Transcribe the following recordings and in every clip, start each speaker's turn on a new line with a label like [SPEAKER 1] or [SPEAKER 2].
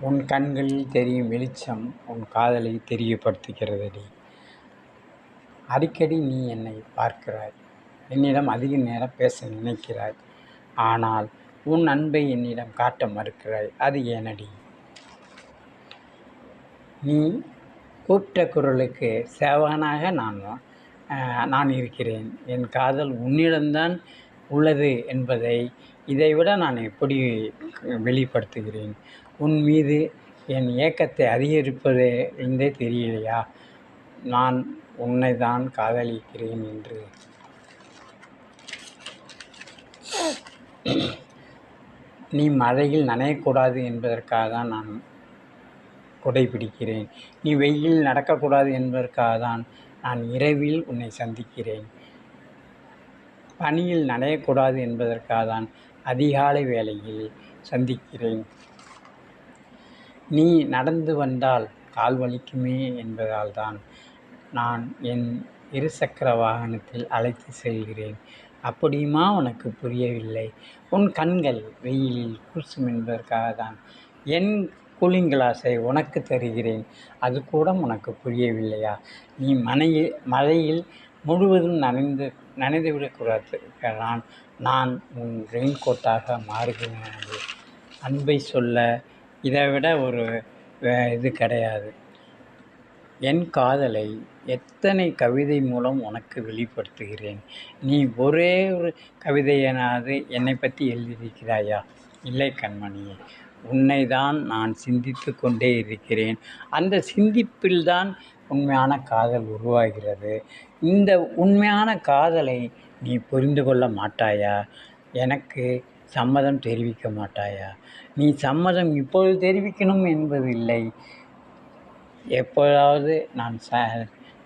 [SPEAKER 1] உன் கண்களில் தெரியும் வெளிச்சம் உன் காதலை தெரியப்படுத்துகிறதடி. அடிக்கடி நீ என்னை பார்க்கிறாய். என்னிடம் அதிக நேரம் பேச நினைக்கிறாய். ஆனால் உன் அன்பை என்னிடம் காட்ட மறுக்கிறாய். அது ஏனடி? நீ கூப்பிட்ட குரலுக்கு சேவகனாக நான் நான் இருக்கிறேன். என் காதல் உன்னிடம்தான் உள்ளது என்பதை இதை விட நான் எப்படி வெளிப்படுத்துகிறேன்? உன் மீது என் ஏக்கத்தை அதிகரிப்பது என்றே தெரியலையா? நான் உன்னை தான் காதலிக்கிறேன் என்று. நீ மழையில் நனையக்கூடாது என்பதற்காக தான் நான் குடை பிடிக்கிறேன் நீ வெயில் நடக்கக்கூடாது என்பதற்காக தான் நான் இரவில் உன்னை சந்திக்கிறேன். பனியில் நனையக்கூடாது என்பதற்காக தான் அதிகாலை வேளையில் சந்திக்கிறேன். நீ நடந்து வந்தால் கால் வலிக்குமே என்பதால் தான் நான் என் இருசக்கர வாகனத்தில் அழைத்து செல்கிறேன். அப்படியுமா? உனக்கு புரியவில்லை. உன் கண்கள் வெயிலில் கூசும் என்பதற்காக தான் என் கூலிங் கிளாஸை உனக்கு தருகிறேன். அது கூட உனக்கு புரியவில்லையா? நீ மனையில் மழையில் முழுவதும் நனைந்து நனைந்து விடக்கூடாது நான் நான் உன் ரெயின் கோட்டாக மாறுகிறேன் அன்பை சொல்ல இதை விட ஒரு இது கிடையாது. என் காதலை எத்தனை கவிதை மூலம் உனக்கு வெளிப்படுத்துகிறேன்? நீ ஒரே ஒரு கவிதையனாவது என்னை பற்றி எழுதியிருக்கிறாயா? இல்லை கண்மணியே உன்னை தான் நான் சிந்தித்து கொண்டே இருக்கிறேன். அந்த சிந்திப்பில்தான் உண்மையான காதல் உருவாகிறது. இந்த உண்மையான காதலை நீ புரிந்து கொள்ள மாட்டாயா? எனக்கு சம்மதம் தெரிவிக்க மாட்டாயா? நீ சம்மதம் இப்பொழுது தெரிவிக்கணும் என்பதில்லை. எப்பொழுதாவது நான் ச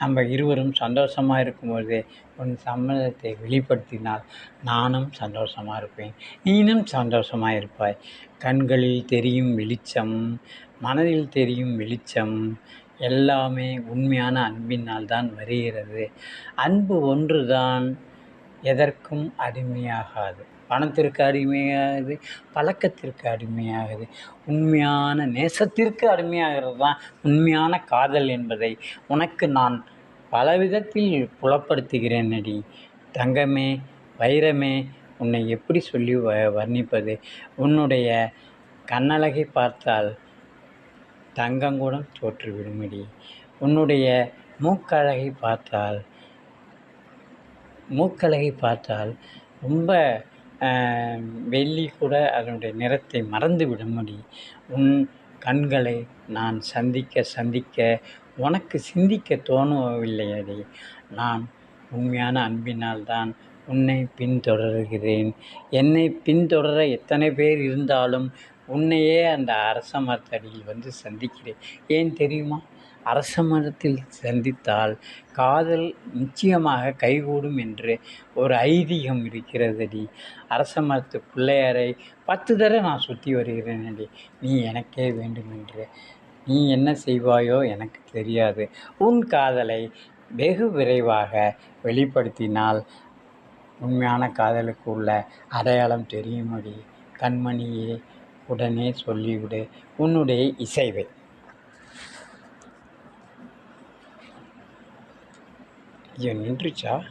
[SPEAKER 1] நம்ம இருவரும் சந்தோஷமாக இருக்கும்போது உன் சம்மதத்தை வெளிப்படுத்தினால் நானும் சந்தோஷமாக இருப்பேன். நீனும் சந்தோஷமாக இருப்பாய். கண்களில் தெரியும் வெளிச்சம் மனதில் தெரியும் வெளிச்சம் எல்லாமே உண்மையான அன்பினால் தான் வருகிறது. அன்பு ஒன்று தான் எதற்கும் அடிமையாகாது. பணத்திற்கு அடிமையாகுது பழக்கத்திற்கு அடிமையாகுது. உண்மையான நேசத்திற்கு அடிமையாகிறது தான் உண்மையான காதல் என்பதை உனக்கு நான் பல விதத்தில் புலப்படுத்துகிறேன் அடி தங்கமே வைரமே உன்னை எப்படி சொல்லி வ வர்ணிப்பது? உன்னுடைய கண்ணழகை பார்த்தால் தங்கங்கூடம் தோற்றுவிடுமடி உன்னுடைய மூக்கழகை பார்த்தால் மூக்கழகை பார்த்தால் ரொம்ப வெள்ளி கூட அதனுடைய நிறத்தை மறந்து விடும்படி உன் கண்களை நான் சந்திக்க சந்திக்க உனக்கு சிந்திக்க தோணவில்லையடி நான் உண்மையான அன்பினால் தான் உன்னை பின்தொடர்கிறேன். என்னை பின்தொடர எத்தனை பேர் இருந்தாலும் உன்னையே அந்த அரச மரத்தடியில் வந்து சந்திக்கிறேன். ஏன் தெரியுமா? அரச மரத்தில் சந்தித்தால் காதல் நிச்சயமாக கைகூடும் என்று ஒரு ஐதீகம் இருக்கிறதடி. அரச மரத்து பிள்ளையாரை பத்து தடவை நான் சுற்றி வருகிறேன் அடி நீ எனக்கே வேண்டும் என்று. நீ என்ன செய்வாயோ எனக்கு தெரியாது. உன் காதலை வெகு விரைவாக வெளிப்படுத்தினால் உண்மையான காதலுக்கு உள்ள அடையாளம் தெரியுமடி. கண்மணியே உடனே சொல்லிவிடு உன்னுடைய இசைவை. ஐயோ நின்றுச்சா?